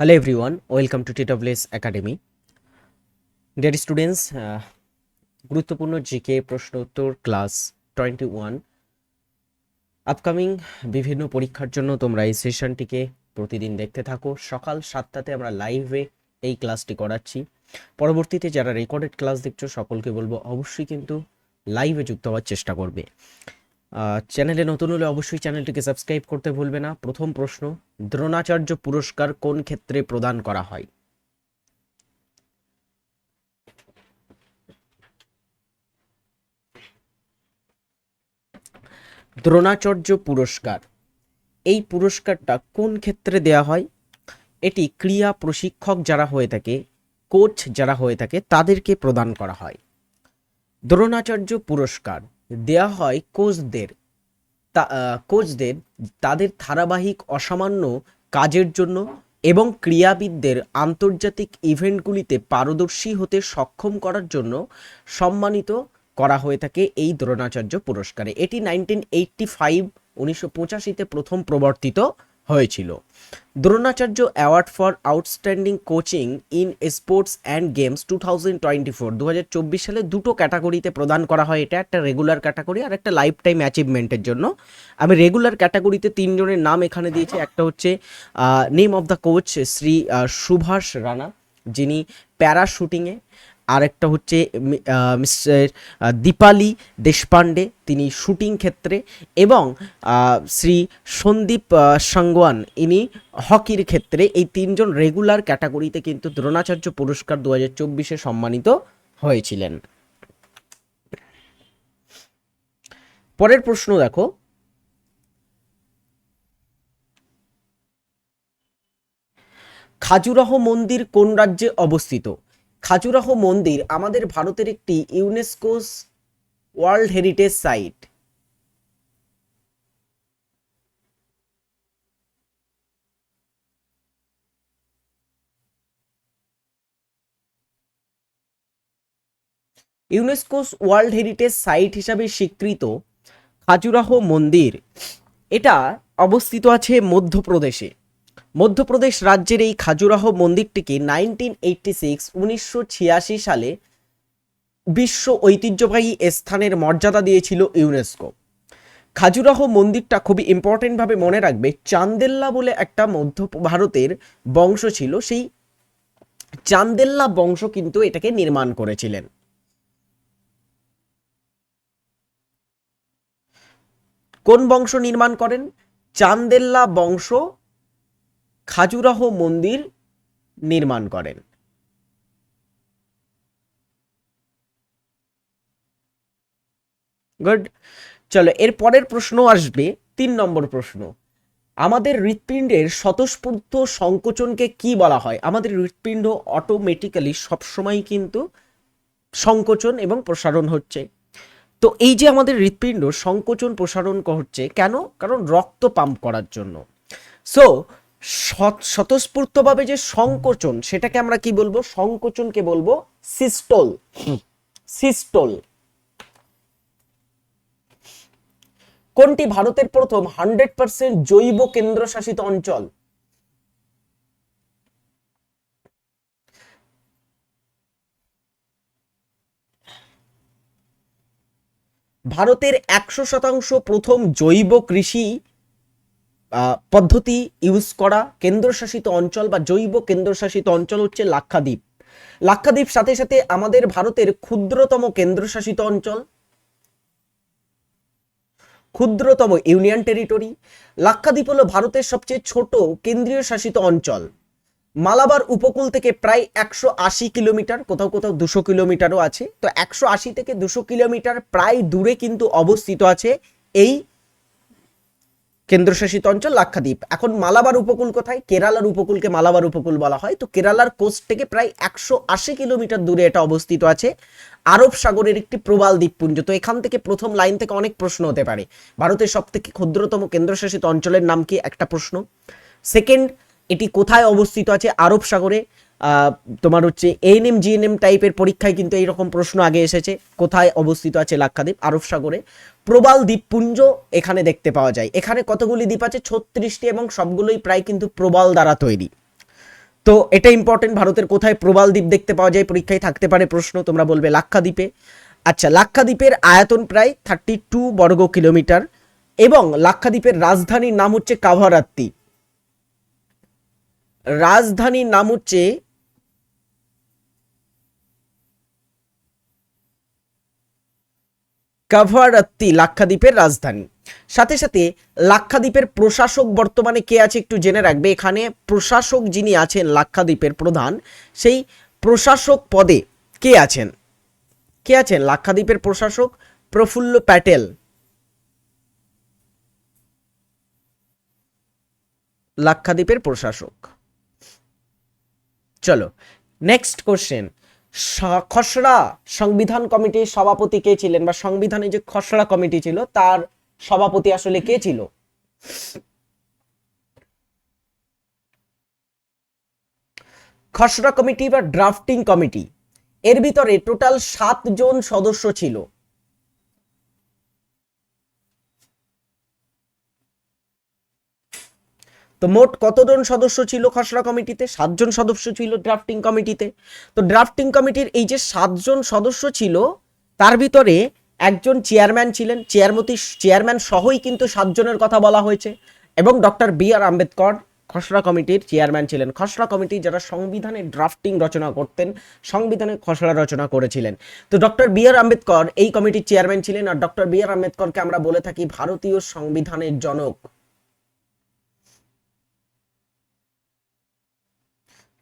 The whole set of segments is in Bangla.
Everyone, welcome to TWS Academy. Dear students, uh, গুরুত্বপূর্ণ জিকে প্রশ্ন উত্তর ক্লাস টোয়েন্টি ওয়ান আপকামিং বিভিন্ন পরীক্ষার জন্য তোমরা এই সেশনটিকে প্রতিদিন দেখতে থাকো। সকাল সাতটাতে আমরা লাইভে এই ক্লাসটি করাচ্ছি। পরবর্তীতে যারা রেকর্ডেড ক্লাস দেখছ সকলকে বলব অবশ্যই কিন্তু লাইভে যুক্ত হওয়ার চেষ্টা করবে। চ্যানেলে নতুন হলে অবশ্যই চ্যানেলটিকে সাবস্ক্রাইব করতে ভুলবে না। প্রথম প্রশ্ন, দ্রোণাচার্য পুরস্কার কোন ক্ষেত্রে প্রদান করা হয়? দ্রোণাচার্য পুরস্কার, এই পুরস্কারটা কোন ক্ষেত্রে দেয়া হয়? এটি ক্রিয়া প্রশিক্ষক যারা হয়ে থাকে, কোচ যারা হয়ে থাকে, তাদেরকে প্রদান করা হয়। দ্রোণাচার্য পুরস্কার দেয়া হয় কোচদের। কোচদের তাদের ধারাবাহিক অসামান্য কাজের জন্য এবং ক্রীড়াবিদদের আন্তর্জাতিক ইভেন্টগুলিতে পারদর্শী হতে সক্ষম করার জন্য সম্মানিত করা হয়ে থাকে এই দ্রোণাচার্য পুরস্কারে। এটি নাইনটিন এইটটি ফাইভ, উনিশশো প্রথম প্রবর্তিত হয়েছিল। Dronacharya award for outstanding coaching in sports and games two thousand twenty four. দু হাজার চব্বিশ সালে দুটো ক্যাটাগরিতে প্রদান করা হয় এটা, একটা রেগুলার ক্যাটাগরি আর একটা লাইফ টাইম অ্যাচিভমেন্টের জন্য। আমি রেগুলার ক্যাটাগরিতে তিনজনের নাম এখানে দিয়েছি, একটা হচ্ছে name of the coach Shri Subhash Rana, যিনি প্যারা শুটিংয়ে আরেকটা হচ্ছে মিস্টার দীপালি দেশপান্ডে তিনি শুটিং ক্ষেত্রে এবং শ্রী সন্দীপ সাংওয়ান, ইনি হকির ক্ষেত্রে এই তিনজন রেগুলার ক্যাটাগরিতে কিন্তু দ্রোণাচার্য পুরস্কার দু হাজার চব্বিশে সম্মানিত হয়েছিলেন। পরের প্রশ্ন দেখো। খাজুরাহ মন্দির কোন রাজ্যে অবস্থিত? খাজুরাহ মন্দির আমাদের ভারতের একটি UNESCO's world heritage site. UNESCO's world heritage site হিসাবে স্বীকৃত খাজুরাহ মন্দির, এটা অবস্থিত আছে মধ্যপ্রদেশে। মধ্যপ্রদেশ রাজ্যের এই খাজুরাহ মন্দিরটিকে নাইনটিন এইটটি সিক্স, উনিশশো ছিয়াশি সালে বিশ্ব ঐতিহ্যবাহী স্থানের মর্যাদা দিয়েছিল ইউনেস্কো। খাজুরাহ মন্দিরটা খুবই ইম্পর্টেন্টভাবে মনে রাখবে, চান্দেল্লা বলে একটা মধ্য ভারতের বংশ ছিল, সেই চান্দেল্লা বংশ কিন্তু এটাকে নির্মাণ করেছিলেন। কোন বংশ নির্মাণ করেন? চান্দেল্লা বংশ খাজুরাহ মন্দির নির্মাণ করেন। গুড চলো, এর পরের প্রশ্ন আসবে, তিন নম্বর প্রশ্ন। আমাদের হৃৎপিণ্ডের স্বতঃস্ফূর্ত সংকোচনকে কি বলা হয়? আমাদের হৃৎপিণ্ড অটোমেটিক্যালি সবসময় কিন্তু সংকোচন এবং প্রসারণ হচ্ছে। তো এই যে আমাদের হৃৎপিণ্ড সংকোচন প্রসারণ হচ্ছে, কেন? কারণ রক্ত পাম্প করার জন্য। সো স্বতঃস্ফূর্তভাবে যে সংকোচন, সেটাকে আমরা কি বলব? সংকোচনকে বলব সিস্টোল। সিস্টোল। কোনটি ভারতের প্রথম? হান্ড্রেড পার্সেন্ট জৈব কেন্দ্রশাসিত অঞ্চল। ভারতের একশো শতাংশ প্রথম জৈব কৃষি পদ্ধতি ইউজ করা কেন্দ্রশাসিত অঞ্চল বা জৈব কেন্দ্রশাসিত অঞ্চল হচ্ছে লাক্ষাদ্বীপ। লাক্ষাদ্বীপ সাথে সাথে আমাদের ভারতের ক্ষুদ্রতম কেন্দ্রশাসিত অঞ্চল, ক্ষুদ্রতম ইউনিয়ন টেরিটরি। লাক্ষাদ্বীপ হলো ভারতের সবচেয়ে ছোট কেন্দ্রীয় শাসিত অঞ্চল। মালাবার উপকূল থেকে প্রায় একশো আশি কিলোমিটার, কোথাও কোথাও দুশো কিলোমিটারও আছে। তো একশো আশি থেকে দুশো কিলোমিটার প্রায় দূরে কিন্তু অবস্থিত আছে এই কেন্দ্রশাসিত অঞ্চল লাক্ষাদ্বীপ। এখন মালাবার উপকূল কোথায়? কেরালার উপকূলকে মালাবার উপকূল বলা হয়। তো কেরালার কোস্ট থেকে প্রায় একশো আশি কিলোমিটার দূরে এটা অবস্থিত আছে। আরব সাগরের একটি প্রবাল দ্বীপপুঞ্জ। তো এখান থেকে প্রথম লাইন থেকে অনেক প্রশ্ন হতে পারে। ভারতের সব থেকে ক্ষুদ্রতম কেন্দ্রশাসিত অঞ্চলের নাম কি? একটা প্রশ্ন। সেকেন্ড এটি কোথায় অবস্থিত আছে? আরব সাগরে। তোমার হচ্ছে এএনএম জিএনএম টাইপের পরীক্ষায় কিন্তু এইরকম প্রশ্ন আগে এসেছে। কোথায় অবস্থিত আছে লাক্ষাদ্বীপ? আরব সাগরে। প্রবাল দ্বীপপুঞ্জ এখানে দেখতে পাওয়া যায়। এখানে কতগুলি দ্বীপ আছে? ছত্রিশটি এবং সবগুলোই প্রায় কিন্তু প্রবাল দ্বারা তৈরি। তো এটা ইম্পর্টেন্ট ভারতের কোথায় প্রবাল দ্বীপ দেখতে পাওয়া যায়? পরীক্ষায় থাকতে পারে প্রশ্ন, তোমরা বলবে লাক্ষাদ্বীপে। আচ্ছা লাক্ষাদ্বীপের আয়তন প্রায় থার্টি টু বর্গ কিলোমিটার এবং লাক্ষাদ্বীপের রাজধানীর নাম হচ্ছে কাভারাত্তি। রাজধানীর নাম হচ্ছে কাভারাত্তি লাক্ষাদ্বীপের রাজধানী। সাথে সাথে লাক্ষাদ্বীপের প্রশাসক বর্তমানে কে আছে একটু জেনে রাখবে। এখানে প্রশাসক যিনি আছেন লাক্ষাদ্বীপের প্রধান, সেই প্রশাসক পদে কে আছেন? কে আছেন? লাক্ষাদ্বীপের প্রশাসক প্রফুল্ল প্যাটেল। লাক্ষাদ্বীপের প্রশাসক। চলো নেক্সট কোশ্চেন খসড়া সংবিধান কমিটির সভাপতি কে ছিলেন বা সংবিধানে যে খসড়া কমিটি ছিল, তার সভাপতি আসলে কে ছিল? খসড়া কমিটি বা ড্রাফটিং কমিটি, এর ভিতরে টোটাল সাতজন সদস্য ছিল। তো মোট কতজন সদস্য ছিল খসড়া কমিটিতে? সাতজন সদস্য ছিল ড্রাফটিং কমিটিতে। তো ড্রাফটিং কমিটির এই যে সাতজন সদস্য ছিল, তার ভিতরে একজন চেয়ারম্যান ছিলেন। চেয়ারমতি চেয়ারম্যান সহই কিন্তু সাতজনের কথা বলা হয়েছে। এবং ডক্টর বি আর আম্বেদকর খসড়া কমিটির চেয়ারম্যান ছিলেন। খসড়া কমিটি যারা সংবিধানে ড্রাফটিং রচনা করতেন, সংবিধানে খসড়া রচনা করেছিলেন। তো ডক্টর বি আর আম্বেদকর এই কমিটির চেয়ারম্যান ছিলেন। আর ডক্টর বি আর আম্বেদকরকে আমরা বলে থাকি ভারতীয় সংবিধানের জনক।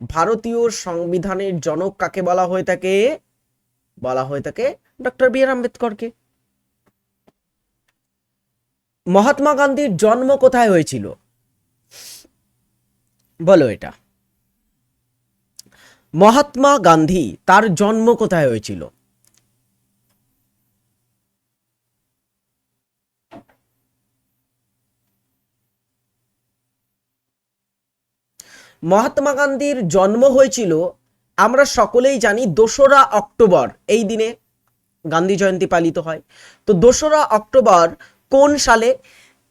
ভারতীয় সংবিধানের জনক কাকে বলা হয়ে থাকে? বলা হয়ে থাকে ডক্টর বি আর আম্বেদকরকে। মহাত্মা গান্ধীর জন্ম কোথায় হয়েছিল? বলো এটা। মহাত্মা গান্ধী তার জন্ম কোথায় হয়েছিল? মহাত্মা গান্ধীর জন্ম হয়েছিল, আমরা সকলেই জানি দোসরা অক্টোবর, এই দিনে গান্ধী জয়ন্তী পালিত হয়। তো দোসরা অক্টোবর কোন সালে?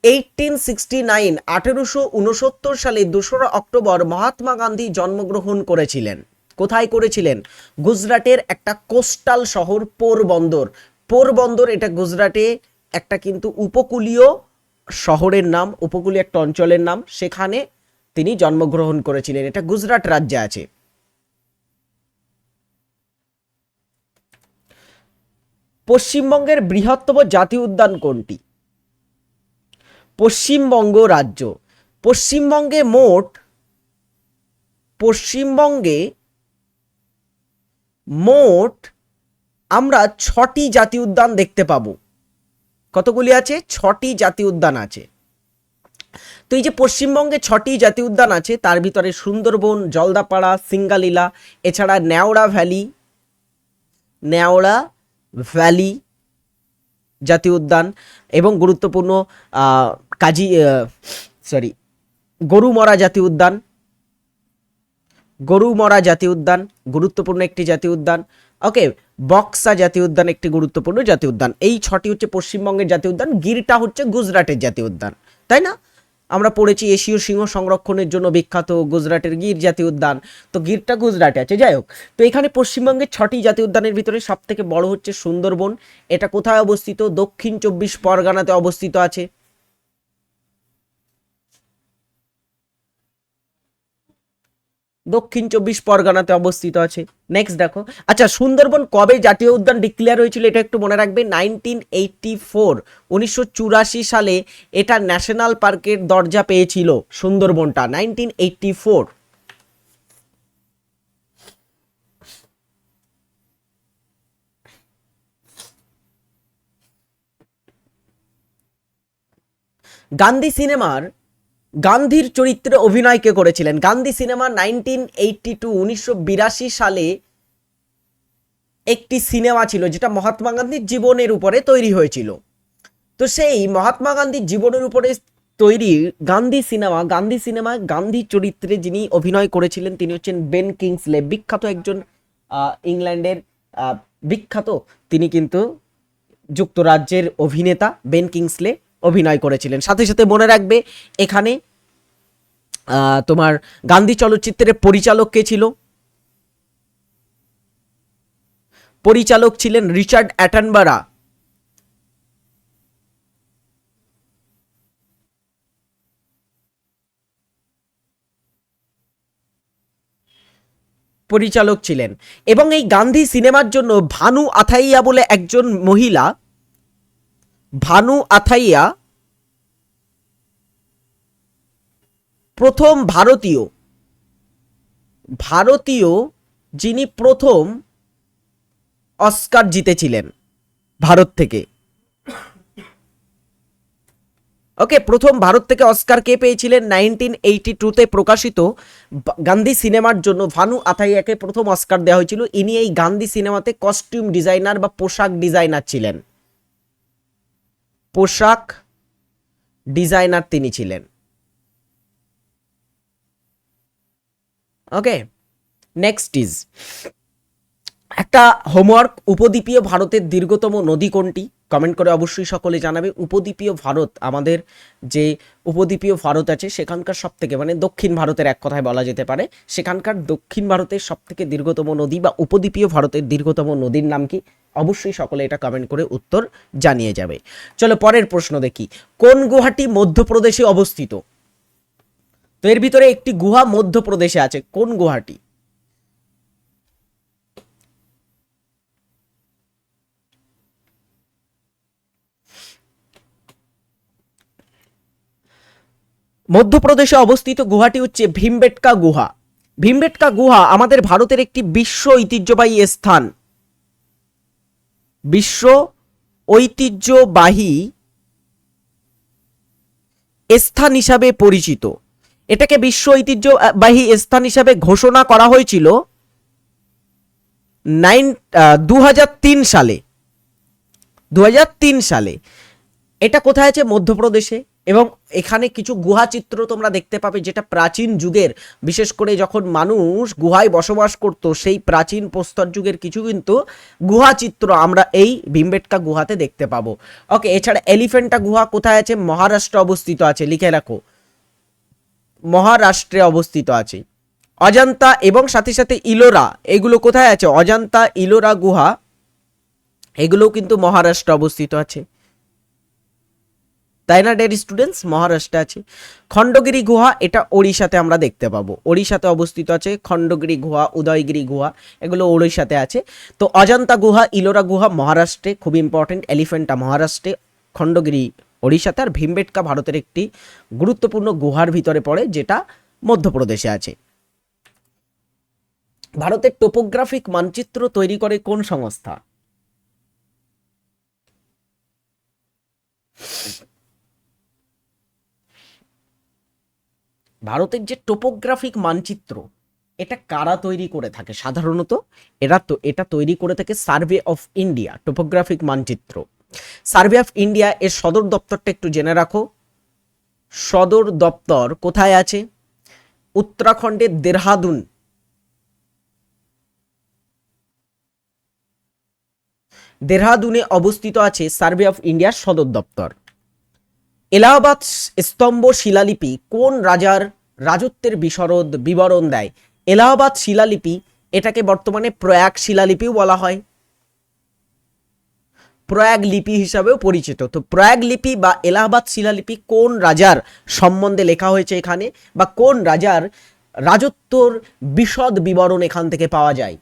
এইটিন সিক্সটি নাইন আঠেরোশো উনসত্তর সালে দোসরা অক্টোবর মহাত্মা গান্ধী জন্মগ্রহণ করেছিলেন। কোথায় করেছিলেন? গুজরাটের একটা কোস্টাল শহর, পোরবন্দর। পোরবন্দর এটা গুজরাটে একটা কিন্তু উপকূলীয় শহরের নাম, উপকূলীয় একটা অঞ্চলের নাম। সেখানে তিনি জন্মগ্রহণ করেছিলেন। এটা গুজরাট রাজ্যে আছে। পশ্চিমবঙ্গের বৃহত্তম জাতীয় উদ্যান কোনটি? পশ্চিমবঙ্গ রাজ্য। পশ্চিমবঙ্গে মোট পশ্চিমবঙ্গে মোট আমরা ছটি জাতীয় উদ্যান দেখতে পাবো। কতগুলি আছে? ছটি জাতীয় উদ্যান আছে। তো এই যে পশ্চিমবঙ্গে ছটি জাতীয় উদ্যান আছে, তার ভিতরে সুন্দরবন, জলদাপাড়া, সিঙ্গালীলা, এছাড়া ন্যাওড়া ভ্যালি ন্যাওড়া ভ্যালি জাতীয় উদ্যান এবং গুরুত্বপূর্ণ কাজি সরি গরুমরা জাতীয় উদ্যান। গরুমরা জাতীয় উদ্যান, গুরুত্বপূর্ণ একটি জাতীয় উদ্যান। ওকে বক্সা জাতীয় উদ্যান একটি গুরুত্বপূর্ণ জাতীয় উদ্যান। এই ছটি হচ্ছে পশ্চিমবঙ্গের জাতীয় উদ্যান, গিরটা হচ্ছে গুজরাটের জাতীয় উদ্যান, তাই না? আমরা পড়েছি এশীয় সিংহ সংরক্ষণের জন্য বিখ্যাত গুজরাটের গির জাতীয় উদ্যান। তো গিরটা গুজরাটে আছে, যাই হোক। তো এখানে পশ্চিমবঙ্গের ছটি জাতীয় উদ্যানের ভিতরে সব থেকে বড় হচ্ছে সুন্দরবন। এটা কোথায় অবস্থিত? দক্ষিণ চব্বিশ পরগনাতে অবস্থিত আছে। দক্ষিণ চব্বিশ পরগনাতে অবস্থিত আছে। নেক্সট দেখো। আচ্ছা সুন্দরবন কবে জাতীয় উদ্যান ডিক্লেয়ার হয়েছিল এটা একটু মনে রাখবে? নাইনটিন এইটটি ফোর উনিশশো চুরাশি সালে এটা ন্যাশনাল পার্কের দরজা পেয়েছিল সুন্দরবনটা নাইনটিন এইটটি ফোর গান্ধী সিনেমার গান্ধীর চরিত্রে অভিনয় কে করেছিলেন। Gandhi cinema nineteen eighty two, উনিশশো বিরাশি সালে একটি সিনেমা ছিল, যেটা মহাত্মা গান্ধীর জীবনের উপরে তৈরি হয়েছিল। তো সেই মহাত্মা গান্ধীর জীবনের উপরে তৈরি গান্ধী সিনেমা, গান্ধী সিনেমায় গান্ধী চরিত্রে যিনি অভিনয় করেছিলেন, তিনি হচ্ছেন বেন কিংসলে। বিখ্যাত একজন ইংল্যান্ডের বিখ্যাত, তিনি কিন্তু যুক্তরাজ্যের অভিনেতা বেন কিংসলে। অভিনয় করেছিলেন। সাথে সাথে মনে রাখবে, এখানে তোমার গান্ধী চলচ্চিত্রের পরিচালক কে ছিল? পরিচালক ছিলেন রিচার্ড অ্যাটনবারা। পরিচালক ছিলেন। এবং এই গান্ধী সিনেমার জন্য ভানু আথাইয়া বলে একজন মহিলা ভানু আথাইয়া, প্রথম ভারতীয়। ভারতীয় যিনি প্রথম অস্কার জিতেছিলেন ভারত থেকে। ওকে, প্রথম ভারত থেকে অস্কার কে পেয়েছিলেন? নাইনটিন এইটি টুতে প্রকাশিত গান্ধী সিনেমার জন্য ভানু আথাইয়াকে প্রথম অস্কার দেওয়া হয়েছিল। ইনি এই গান্ধী সিনেমাতে কস্টিউম ডিজাইনার বা পোশাক ডিজাইনার ছিলেন। পোশাক ডিজাইনার তিনি ছিলেন। ওকে নেক্সট ইজ একটা হোমওয়ার্ক উপদ্বীপীয় ভারতের দীর্ঘতম নদী কোনটি? কমেন্ট করে অবশ্যই সকলে জানাবে। উপদ্বীপীয় ভারত, আমাদের যে উপদ্বীপীয় ভারত আছে, সেখানকার সব থেকে মানে দক্ষিণ ভারতের এক কথায় বলা যেতে পারে। সেখানকার দক্ষিণ ভারতের সব থেকে দীর্ঘতম নদী বা উপদ্বীপীয় ভারতের দীর্ঘতম নদীর নাম কি? অবশ্যই সকলে এটা কমেন্ট করে উত্তর জানিয়ে যাবে। চলো পরের প্রশ্ন দেখি। কোন গুহাটি মধ্যপ্রদেশে অবস্থিত? তো এর ভিতরে একটি গুহা মধ্যপ্রদেশে আছে। কোন গুহাটি? মধ্যপ্রদেশে অবস্থিত গুহাটি হচ্ছে ভীমবেটকা গুহা। ভীমবেটকা গুহা আমাদের ভারতের একটি বিশ্ব ঐতিহ্যবাহী স্থান। বিশ্ব ঐতিহ্যবাহী স্থান হিসাবে পরিচিত। এটাকে বিশ্ব ঐতিহ্যবাহী স্থান হিসাবে ঘোষণা করা হয়েছিল নাইন দু হাজার তিন সালে। দু হাজার তিন সালে। এটা কোথায় আছে? মধ্যপ্রদেশে। এবং এখানে কিছু গুহা চিত্র তোমরা দেখতে পাবে যেটা প্রাচীন যুগের। বিশেষ করে যখন মানুষ গুহায় বসবাস করত, সেই প্রাচীন প্রস্তর যুগের কিছু কিন্তু গুহা চিত্র আমরা এই ভীমবেটকা গুহাতে দেখতে পাবো। ওকে, এছাড়া এলিফেন্টা গুহা কোথায় আছে? মহারাষ্ট্রে অবস্থিত আছে, লিখে রাখো। মহারাষ্ট্রে অবস্থিত আছে। অজান্তা এবং সাথে সাথে ইলোরা, এগুলো কোথায় আছে? অজান্তা, ইলোরা গুহা, এগুলোও কিন্তু মহারাষ্ট্রে অবস্থিত আছে। তাই না ডের স্টুডেন্টস মহারাষ্ট্রে আছে। খণ্ডগিরি গুহা, এটা ওড়িশাতে আমরা দেখতে পাবো। ওড়িশাতে অবস্থিত আছে খণ্ডগিরি গুহা, উদয়গিরি গুহা, এগুলো ওড়িশাতে আছে। তো অজন্তা গুহা, ইলোরা গুহা মহারাষ্ট্রে, খুব ইম্পর্টেন্ট এলিফেন্টা মহারাষ্ট্রে, খণ্ডগিরি ওড়িশাতে। আর ভীমবেটকা ভারতের একটি গুরুত্বপূর্ণ গুহার ভিতরে পড়ে, যেটা মধ্যপ্রদেশে আছে। ভারতের টোপোগ্রাফিক মানচিত্র তৈরি করে কোন সংস্থা? ভারতের যে টোপোগ্রাফিক মানচিত্র, এটা কারা তৈরি করে থাকে? সাধারণত এরা তো, এটা তৈরি করে থাকে সার্ভে অফ ইন্ডিয়া টোপোগ্রাফিক মানচিত্র। সার্ভে অফ ইন্ডিয়া এর সদর দপ্তরটা একটু জেনে রাখো। সদর দপ্তর কোথায় আছে? উত্তরাখণ্ডের দেহরাদুন দেহরাদুনে অবস্থিত আছে সার্ভে অফ ইন্ডিয়ার সদর দপ্তর। এলাহাবাদ স্তম্ভ শিলালিপি কোন রাজার রাজত্বের বিশরদ বিবরণ দেয়? এলাহাবাদ শিলালিপি এটাকে বর্তমানে প্রয়াগ শিলালিপিও বলা হয়। প্রয়াগ লিপি হিসাবেও পরিচিত। তো প্রয়াগ লিপি বা এলাহাবাদ শিলালিপি কোন রাজার সম্বন্ধে লেখা হয়েছে এখানে বা কোন রাজার রাজত্বর বিশদ বিবরণ এখান থেকে পাওয়া যায়?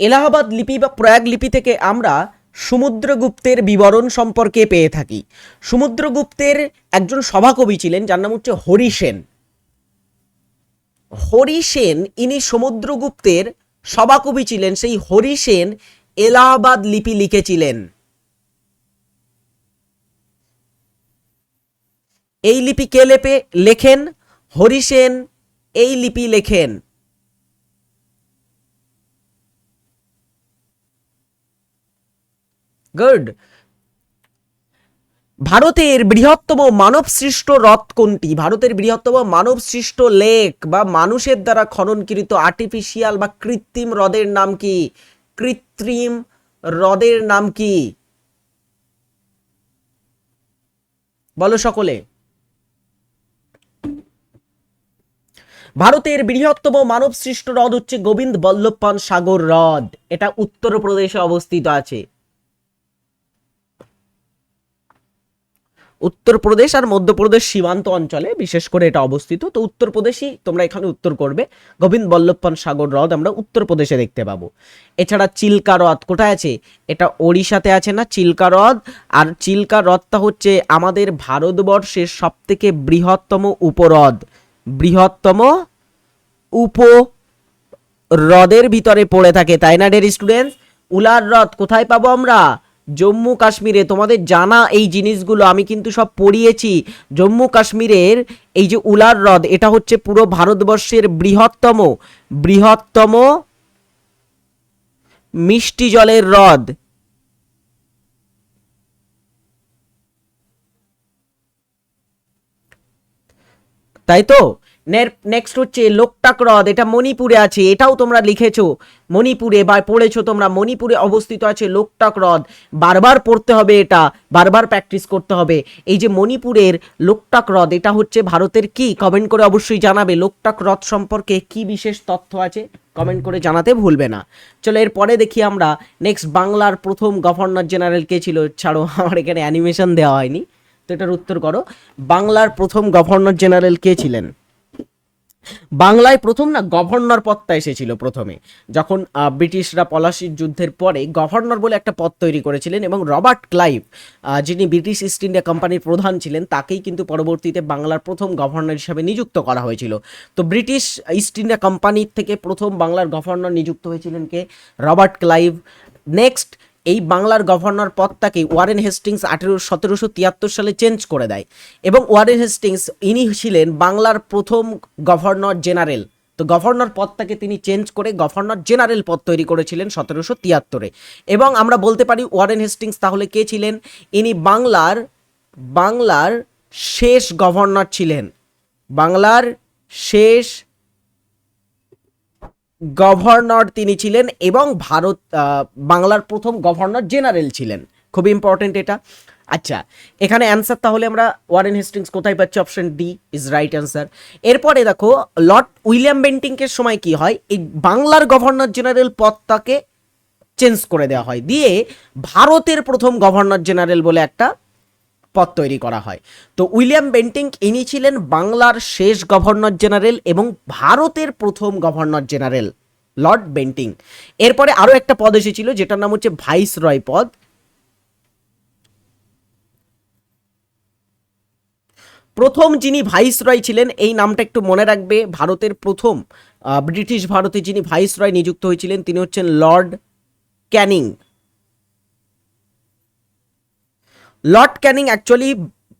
এলাহাবাদ লিপি বা প্রয়াগ লিপি থেকে আমরা সমুদ্রগুপ্তের বিবরণ সম্পর্কে পেয়ে থাকি। সমুদ্রগুপ্তের একজন সভাকবি ছিলেন, যার নাম হচ্ছে হরিসেন হরিসেন ইনি সমুদ্রগুপ্তের সভাকবি ছিলেন, সেই হরিসেন এলাহাবাদ লিপি লিখেছিলেন। এই লিপি কে লেপে লেখেন? হরিসেন এই লিপি লেখেন। গুড। ভারতের বৃহত্তম মানব সৃষ্ট হ্রদ কোনটি? ভারতের বৃহত্তম মানব সৃষ্ট লেক বা মানুষের দ্বারা খননকৃত আর্টিফিশিয়াল বা কৃত্রিম হ্রদের নাম কি? কৃত্রিম হ্রদের নাম কি? বলো সকলে। ভারতের বৃহত্তম মানব সৃষ্ট হ্রদ হচ্ছে গোবিন্দ বল্লভ সাগর হ্রদ। এটা উত্তরপ্রদেশে অবস্থিত আছে। উত্তরপ্রদেশ আর মধ্যপ্রদেশ সীমান্ত অঞ্চলে, বিশেষ করে এটা অবস্থিত। তো উত্তরপ্রদেশই তোমরা এখানে উত্তর করবে। গোবিন্দ বল্লভ পান সাগর হ্রদ আমরা উত্তরপ্রদেশে দেখতে পাবো। এছাড়া চিল্কা হ্রদ কোথায় আছে? এটা ওড়িশাতে আছে না? চিল্কা হ্রদ। আর চিল্কা হ্রদটা হচ্ছে আমাদের ভারতবর্ষের সব থেকে বৃহত্তম উপহ্রদ। বৃহত্তম উপ হ্রদের ভিতরে পড়ে থাকে, তাই না ডের স্টুডেন্টস উলার হ্রদ কোথায় পাবো আমরা? জম্মু কাশ্মীরে, তোমাদের জানা এই জিনিসগুলো, আমি কিন্তু সব পড়িয়েছি। জম্মু কাশ্মীরের এই যে উলার হ্রদ, এটা হচ্ছে পুরো ভারতবর্ষের বৃহত্তম বৃহত্তম মিষ্টি জলের হ্রদ। তাই তো? নেক্সট হচ্ছে লোকটাক হ্রদ এটা মণিপুরে আছে, এটাও তোমরা লিখেছো। মণিপুরে বা পড়েছো তোমরা, মণিপুরে অবস্থিত আছে লোকটাক হ্রদ বারবার পড়তে হবে এটা, বারবার প্র্যাকটিস করতে হবে। এই যে মণিপুরের লোকটাক হ্রদ এটা হচ্ছে ভারতের কি? কমেন্ট করে অবশ্যই জানাবে। লোকটাক হ্রদ সম্পর্কে কি বিশেষ তথ্য আছে? কমেন্ট করে জানাতে ভুলবে না। চলো এরপরে দেখি আমরা নেক্সট বাংলার প্রথম গভর্নর জেনারেল কে ছিল। ছাড়ো, আমার এখানে অ্যানিমেশন দেওয়া হয়নি। তো এটার উত্তর করো। বাংলার প্রথম গভর্নর জেনারেল কে ছিলেন? বাংলায় প্রথম না গভর্নর পদটা এসেছিল প্রথমে, যখন ব্রিটিশরা পলাশির যুদ্ধের পরে গভর্নর বলে একটা পদ তৈরি করেছিলেন এবং রবার্ট ক্লাইভ যিনি ব্রিটিশ ইস্ট ইন্ডিয়া কোম্পানির প্রধান ছিলেন, তাকেই কিন্তু পরবর্তীতে বাংলার প্রথম গভর্নর হিসাবে নিযুক্ত করা হয়েছিল। তো ব্রিটিশ ইস্ট ইন্ডিয়া কোম্পানির থেকে প্রথম বাংলার গভর্নর নিযুক্ত হয়েছিলেন কে? Robert Clive. নেক্সট এই বাংলার গভর্নর পদটাকে ওয়ারেন হেস্টিংস আঠেরো সতেরোশো তিয়াত্তর সালে চেঞ্জ করে দেয় এবং ওয়ারেন হেস্টিংস ইনি ছিলেন বাংলার প্রথম গভর্নর জেনারেল। তো গভর্নর পদটাকে তিনি চেঞ্জ করে গভর্নর জেনারেল পদ তৈরি করেছিলেন সতেরোশো তিয়াত্তরে। এবং আমরা বলতে পারি ওয়ারেন হেস্টিংস তাহলে কে ছিলেন? ইনি বাংলার বাংলার শেষ গভর্নর ছিলেন। বাংলার শেষ গভর্নর তিনি ছিলেন এবং ভারত বাংলার প্রথম গভর্নর জেনারেল ছিলেন। খুব ইম্পর্টেন্ট এটা। আচ্ছা এখানে অ্যান্সার তাহলে আমরা ওয়ারেন হেস্টিংস কোথায় পাচ্ছি? Option D is right answer এরপরে দেখো লর্ড উইলিয়াম বেন্টিংকের সময় কি হয়? এই বাংলার গভর্নর জেনারেল পদটাকে চেঞ্জ করে দেওয়া হয়। দিয়ে ভারতের প্রথম গভর্নর জেনারেল বলে একটা পদ তৈরি করা হয়। তো উইলিয়াম বেন্টিং ইনি ছিলেন বাংলার শেষ গভর্নর জেনারেল এবং ভারতের প্রথম গভর্নর জেনারেল লর্ড বেন্টিং এরপরে আরও একটা পদ এসেছিল, যেটার নাম হচ্ছে ভাইস রয় পদ। প্রথম যিনি ভাইস রয় ছিলেন, এই নামটা একটু মনে রাখবে, ভারতের প্রথম ব্রিটিশ ভারতে যিনি ভাইস রয় নিযুক্ত হয়েছিলেন, তিনি হচ্ছেন Lord Canning. Lord Canning actually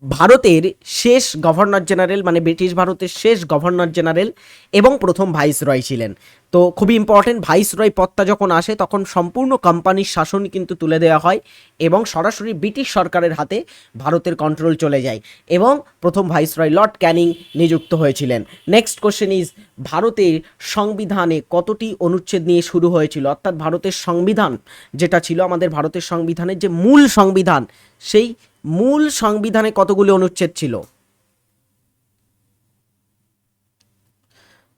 ভারতের শেষ গভর্নর জেনারেল মানে ব্রিটিশ ভারতের শেষ গভর্নর জেনারেল এবং প্রথম ভাইস রয় ছিলেন। তো খুবই ইম্পর্টেন্ট ভাইস রয় পদটা যখন আসে তখন সম্পূর্ণ কোম্পানির শাসন কিন্তু তুলে দেওয়া হয় এবং সরাসরি ব্রিটিশ সরকারের হাতে ভারতের কন্ট্রোল চলে যায় এবং প্রথম ভাইস রয় লর্ড ক্যানিং নিযুক্ত হয়েছিলেন। নেক্সট কোশ্চেন ইজ ভারতের সংবিধানে কতটি অনুচ্ছেদ নিয়ে শুরু হয়েছিল? অর্থাৎ ভারতের সংবিধান যেটা ছিল আমাদের ভারতের সংবিধানের যে মূল সংবিধান, সেই মূল সংবিধানে কতগুলি অনুচ্ছেদ ছিল?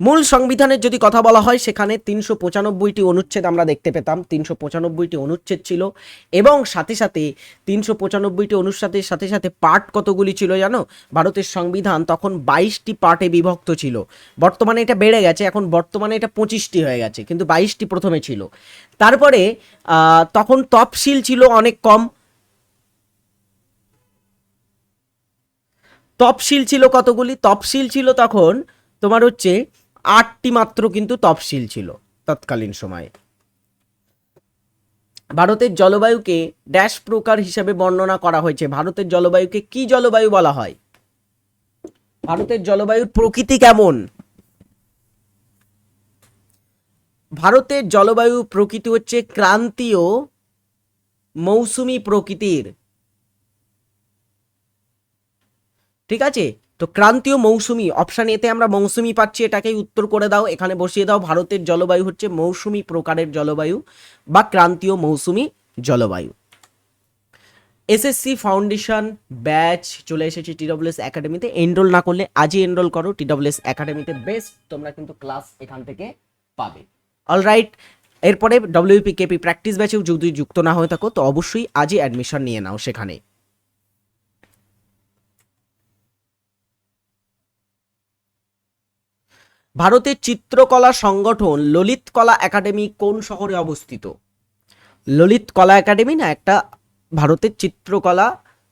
মূল সংবিধানের যদি কথা বলা হয়, সেখানে তিনশো পঁচানব্বইটি অনুচ্ছেদ আমরা দেখতে পেতাম। তিনশো পঁচানব্বইটি অনুচ্ছেদ ছিল এবং সাথে সাথে তিনশো পঁচানব্বইটি অনুচ্ছেদের সাথে সাথে পার্ট কতগুলি ছিল জানো? ভারতের সংবিধান তখন বাইশটি পার্টে বিভক্ত ছিল। বর্তমানে এটা বেড়ে গেছে, এখন বর্তমানে এটা পঁচিশটি হয়ে গেছে, কিন্তু বাইশটি প্রথমে ছিল। তারপরে তখন তফসিল ছিল অনেক কম তফসিল ছিল কতগুলি? তফসিল ছিল তখন তোমার হচ্ছে আটটি মাত্র কিন্তু তফসিল ছিল তৎকালীন সময়ে। ভারতের জলবায়ুকে ড্যাশ প্রকার হিসাবে বর্ণনা করা হয়েছে। ভারতের জলবায়ুকে কি জলবায়ু বলা হয়? ভারতের জলবায়ুর প্রকৃতি কেমন? ভারতের জলবায়ু প্রকৃতি হচ্ছে ক্রান্তীয় মৌসুমি প্রকৃতির। ঠিক আছে? তো ক্রান্তীয় মৌসুমি অপশান এতে আমরা মৌসুমি পাচ্ছি, এটাকেই উত্তর করে দাও। এখানে বসিয়ে দাও, ভারতের জলবায়ু হচ্ছে মৌসুমি প্রকারের জলবায়ু বা ক্রান্তীয় মৌসুমি জলবায়ু। এসএসসি ফাউন্ডেশন ব্যাচ চলে এসেছে টিডব্লিউএস একাডেমিতে এনরোল না করলে আজই এনরোল করো টিডব্লিউএস একাডেমিতে বেস্ট তোমরা কিন্তু ক্লাস এখান থেকে পাবে। অলরাইট এরপরে ডব্লিউপি কেপি প্র্যাকটিস ব্যাচেও যদি যুক্ত না হয়ে থাকো, তো অবশ্যই আজই অ্যাডমিশন নিয়ে নাও সেখানে। ভারতের চিত্রকলা সংগঠন ললিত কলা একাডেমি কোন শহরে অবস্থিত? ললিত কলা একাডেমি না, একটা ভারতের চিত্রকলা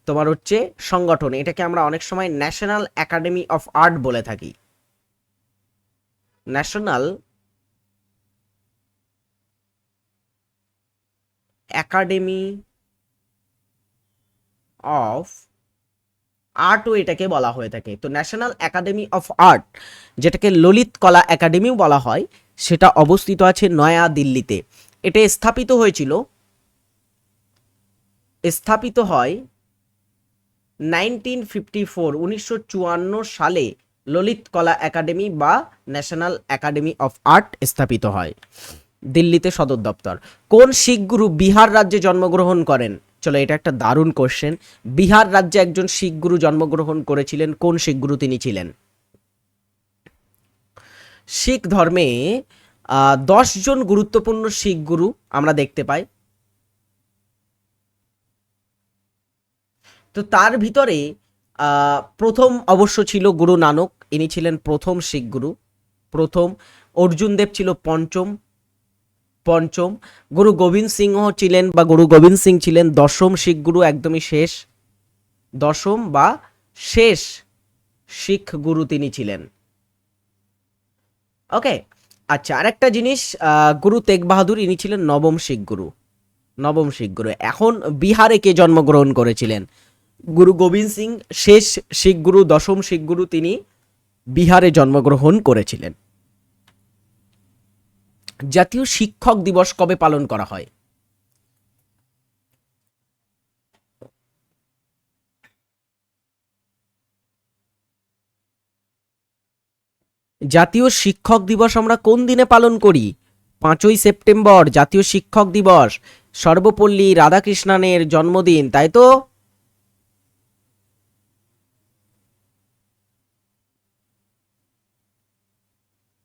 তোমার হচ্ছে সংগঠন। এটাকে আমরা অনেক সময় ন্যাশনাল একাডেমি অফ আর্ট বলে থাকি। ন্যাশনাল একাডেমি অফ আর্টও এটাকে বলা হয়ে থাকে। তো ন্যাশনাল একাডেমি অফ আর্ট যেটাকে ললিত কলা একাডেমিও বলা হয়, সেটা অবস্থিত আছে নয়া দিল্লিতে। এটা স্থাপিত হয়েছিল, স্থাপিত হয় নাইনটিন ফিফটি ফোর উনিশশো চুয়ান্ন সালে ললিত কলা একাডেমি বা ন্যাশনাল একাডেমি অফ আর্ট স্থাপিত হয় দিল্লিতে সদর দপ্তর। কোন শিখ গুরু বিহার রাজ্যে জন্মগ্রহণ করেন? চলো এটা একটা দারুণ কোশ্চেন বিহার রাজ্যে একজন শিখ গুরু জন্মগ্রহণ করেছিলেন, কোন শিখ গুরু তিনি ছিলেন? শিখ ধর্মে দশ জন গুরুত্বপূর্ণ শিখ গুরু আমরা দেখতে পাই। তো তার ভিতরে প্রথম অবশ্য ছিল গুরু নানক, ইনি ছিলেন প্রথম শিখ গুরু। প্রথম অর্জুন দেব ছিল পঞ্চম পঞ্চম। গুরু গোবিন্দ সিংহ ছিলেন বা গুরু গোবিন্দ সিং ছিলেন দশম শিখ গুরু একদমই শেষ। দশম বা শেষ শিখ গুরু তিনি ছিলেন। ওকে আচ্ছা আর একটা জিনিস গুরু তেগ বাহাদুর ইনি ছিলেন নবম শিখ গুরু। নবম শিখ গুরু। এখন বিহারে কে জন্মগ্রহণ করেছিলেন? গুরু গোবিন্দ সিং শেষ শিখ গুরু, দশম শিখ গুরু তিনি বিহারে জন্মগ্রহণ করেছিলেন। জাতীয় শিক্ষক দিবস কবে পালন করা হয়? জাতীয় শিক্ষক দিবস আমরা কোন দিনে পালন করি? পাঁচই সেপ্টেম্বর, জাতীয় শিক্ষক দিবস, সর্বপল্লী রাধাকৃষ্ণানের জন্মদিন, তাই তো?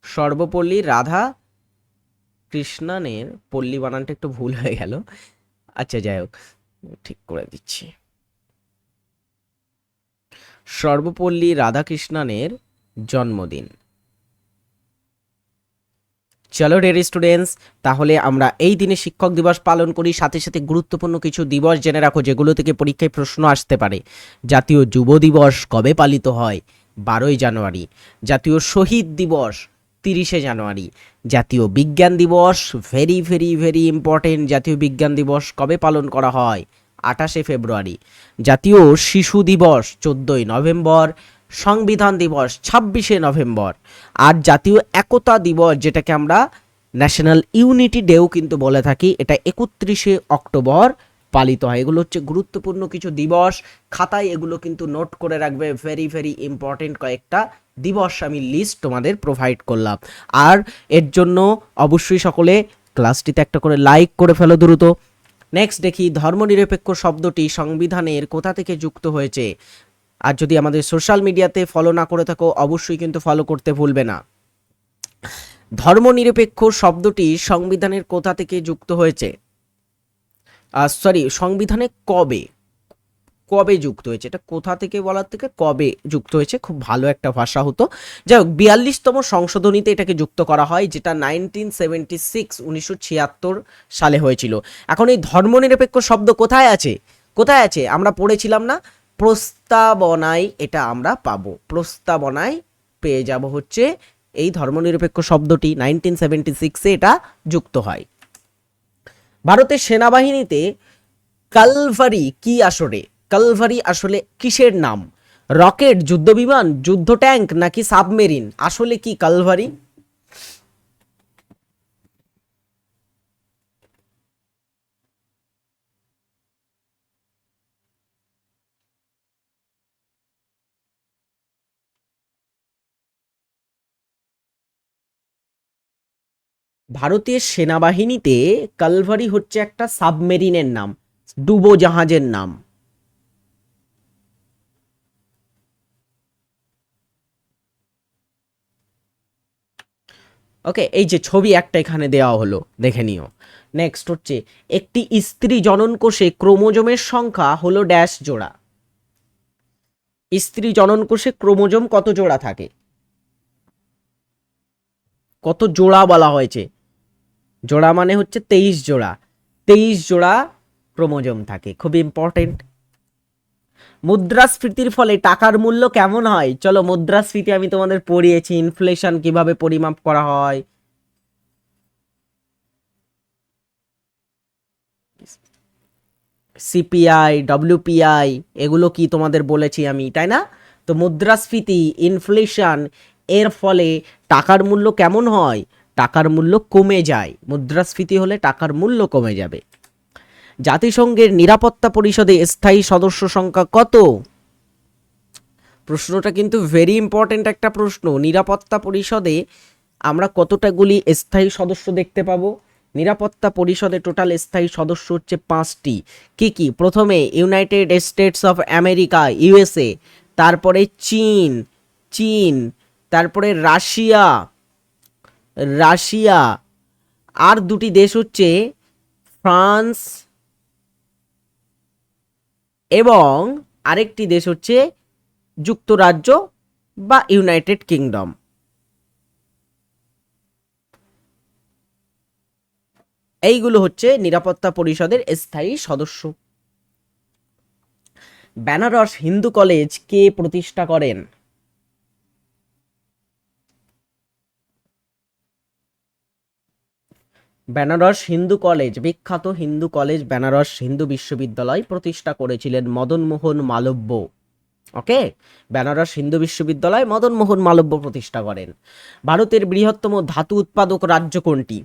সর্বপল্লী রাধা কৃষ্ণানের পল্লী বানানটা একটু ভুল হয়ে গেল। আচ্ছা যাই হোক, ঠিক করে দিচ্ছি। সর্বপল্লী রাধাকৃষ্ণানের জন্মদিন। চলো ডের স্টুডেন্টস তাহলে আমরা এই দিনে শিক্ষক দিবস পালন করি। সাথে সাথে গুরুত্বপূর্ণ কিছু দিবস জেনে রাখো, যেগুলো থেকে পরীক্ষায় প্রশ্ন আসতে পারে। জাতীয় যুব দিবস কবে পালিত হয়? বারোই জানুয়ারি। জাতীয় শহীদ দিবস তিরিশে জানুয়ারি। জাতীয় বিজ্ঞান দিবস ভেরি ভেরি ভেরি ইম্পর্টেন্ট জাতীয় বিজ্ঞান দিবস কবে পালন করা হয়? আঠাশে ফেব্রুয়ারি। জাতীয় শিশু দিবস, চোদ্দোই নভেম্বর। সংবিধান দিবস, ছাব্বিশে নভেম্বর। আর জাতীয় একতা দিবস, যেটাকে আমরা ন্যাশনাল ইউনিটি ডেও কিন্তু বলে থাকি, এটা একত্রিশে অক্টোবর পালিত হয়। এগুলো হচ্ছে গুরুত্বপূর্ণ কিছু দিবস। খাতায় এগুলো কিন্তু নোট করে রাখবে ভেরি ভেরি ইম্পর্টেন্ট কয়েকটা দিবস আমি লিস্ট তোমাদের প্রোভাইড করলাম। আর এর জন্য অবশ্যই সকলে ক্লাসটিতে একটা করে লাইক করে ফেলো দ্রুত। নেক্সট দেখি, ধর্মনিরপেক্ষ শব্দটি সংবিধানের কোথা থেকে যুক্ত হয়েছে? আর যদি আমাদের সোশ্যাল মিডিয়াতে ফলো না করে থাকো, অবশ্যই কিন্তু ফলো করতে ভুলবে না। ধর্মনিরপেক্ষ শব্দটি সংবিধানের কোথা থেকে যুক্ত হয়েছে? সরি সংবিধানে কবে? কবে যুক্ত হয়েছে? এটা কোথা থেকে বলার থেকে কবে যুক্ত হয়েছে? খুব ভালো একটা ভাষা হতো। যাই হোক, বিয়াল্লিশতম সংশোধনীতে এটাকে যুক্ত করা হয়, যেটা নাইনটিন সেভেন্টি সিক্স, উনিশশো ছিয়াত্তর সালে হয়েছিল। এখন এই ধর্মনিরপেক্ষ শব্দ কোথায় আছে? কোথায় আছে? আমরা পড়েছিলাম না? প্রস্তাবনায় এটা আমরা পাবো। প্রস্তাবনায় পেয়ে যাব হচ্ছে এই ধর্মনিরপেক্ষ শব্দটি, নাইনটিন সেভেন্টি সিক্সে এটা যুক্ত হয়। ভারতের সেনাবাহিনীতে কালভারি কি আসরে কালভারি আসলে কিসের নাম? রকেট, যুদ্ধবিমান, যুদ্ধ ট্যাঙ্ক নাকি সাবমেরিন? আসলে কি কালভারি? ভারতীয় সেনাবাহিনীতে কালভারি হচ্ছে একটা সাবমেরিনের নাম ডুবো জাহাজের নাম। ওকে এই যে ছবি একটা এখানে দেওয়া হলো, দেখে নিও। নেক্সট হচ্ছে, একটি স্ত্রী জনন কোষে ক্রোমোজোমের সংখ্যা হলো ড্যাশ জোড়া। স্ত্রী জনন কোষে ক্রোমোজোম কত জোড়া থাকে? কত জোড়া বলা হয়েছে? জোড়া মানে হচ্ছে তেইশ জোড়া। তেইশ জোড়া ক্রোমোজোম থাকে। খুব ইম্পর্টেন্ট মুদ্রাস্ফীতির ফলে টাকার মূল্য কেমন হয়? চলো মুদ্রাস্ফীতি আমি তোমাদের পড়িয়েছি ইনফ্লেশন কীভাবে পরিমাপ করা হয়? সিপিআই ডব্লিউপিআই এগুলো কি তোমাদের বলেছি আমি, তাই না? তো মুদ্রাস্ফীতি ইনফ্লেশন এর ফলে টাকার মূল্য কেমন হয়? টাকার মূল্য কমে যায়। মুদ্রাস্ফীতি হলে টাকার মূল্য কমে যাবে। জাতিসংঘের নিরাপত্তা পরিষদে স্থায়ী সদস্য সংখ্যা কত? প্রশ্নটা কিন্তু ভেরি ইম্পর্ট্যান্ট একটা প্রশ্ন। নিরাপত্তা পরিষদে আমরা কতটাগুলি স্থায়ী সদস্য দেখতে পাবো? নিরাপত্তা পরিষদে টোটাল স্থায়ী সদস্য হচ্ছে পাঁচটি। কি কি? প্রথমে United States of America USA তারপরে চীন চীন, তারপরে রাশিয়া রাশিয়া, আর দুটি দেশ হচ্ছে ফ্রান্স এবং আরেকটি দেশ হচ্ছে যুক্তরাজ্য বা ইউনাইটেড কিংডম। এইগুলো হচ্ছে নিরাপত্তা পরিষদের স্থায়ী সদস্য। বেনারস হিন্দু কলেজ কে প্রতিষ্ঠা করেন? বেনারস হিন্দু কলেজ, বিখ্যাত হিন্দু কলেজ বেনারস হিন্দু বিশ্ববিদ্যালয় প্রতিষ্ঠা করেছিলেন মদনমোহন মালব্য। ওকে? বেনারস হিন্দু বিশ্ববিদ্যালয় মদনমোহন মালব্য প্রতিষ্ঠা করেন। ভারতের বৃহত্তম ধাতু উৎপাদক রাজ্য কোনটি?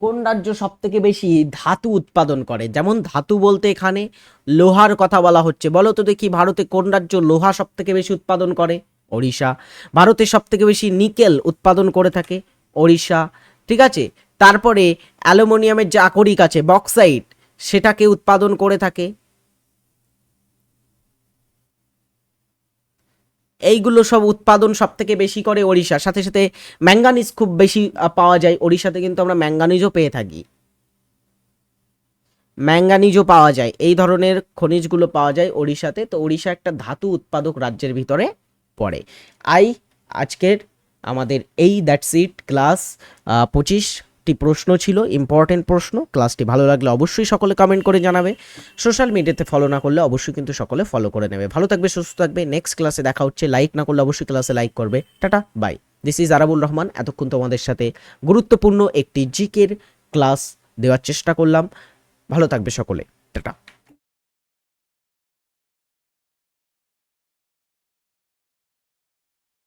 কোন রাজ্য সব থেকে বেশি ধাতু উৎপাদন করে? যেমন ধাতু বলতে এখানে লোহার কথা বলা হচ্ছে। বলো তো দেখি ভারতে কোন রাজ্য লোহা সব থেকে বেশি উৎপাদন করে? ওড়িশা। ভারতে সব থেকে বেশি নিকেল উৎপাদন করে থাকে? ওড়িশা। ঠিক আছে? তারপরে অ্যালুমিনিয়ামের যে আকরিক আছে, বক্সাইট, সেটাকে উৎপাদন করে থাকে। এইগুলো সব উৎপাদন সব থেকে বেশি করে ওড়িশা সাথে সাথে ম্যাঙ্গানিজ খুব বেশি পাওয়া যায়। ওড়িশাতে কিন্তু আমরা ম্যাঙ্গানিজও পেয়ে থাকি। ম্যাঙ্গানিজও পাওয়া যায়। এই ধরনের খনিজগুলো পাওয়া যায় ওড়িশাতে। তো ওড়িশা একটা ধাতু উৎপাদক রাজ্যের ভিতরে পড়ে। আই, আজকের আমাদের এই দ্যাটস ইট ক্লাস পঁচিশটি প্রশ্ন ছিল ইম্পর্টেন্ট প্রশ্ন ক্লাসটি ভালো লাগলে অবশ্যই সকলে কমেন্ট করে জানাবে। সোশ্যাল মিডিয়াতে ফলো না করলে অবশ্যই কিন্তু সকলে ফলো করে নেবে। ভালো থাকবে, সুস্থ থাকবে নেক্সট ক্লাসে দেখা হচ্ছে। লাইক না করলে অবশ্যই ক্লাসে লাইক করবে। Tata bye this is Arabul Rahman এতক্ষণ তোমাদের সাথে গুরুত্বপূর্ণ একটি জিকের ক্লাস দেওয়ার চেষ্টা করলাম। ভালো থাকবে সকলে। টাটা।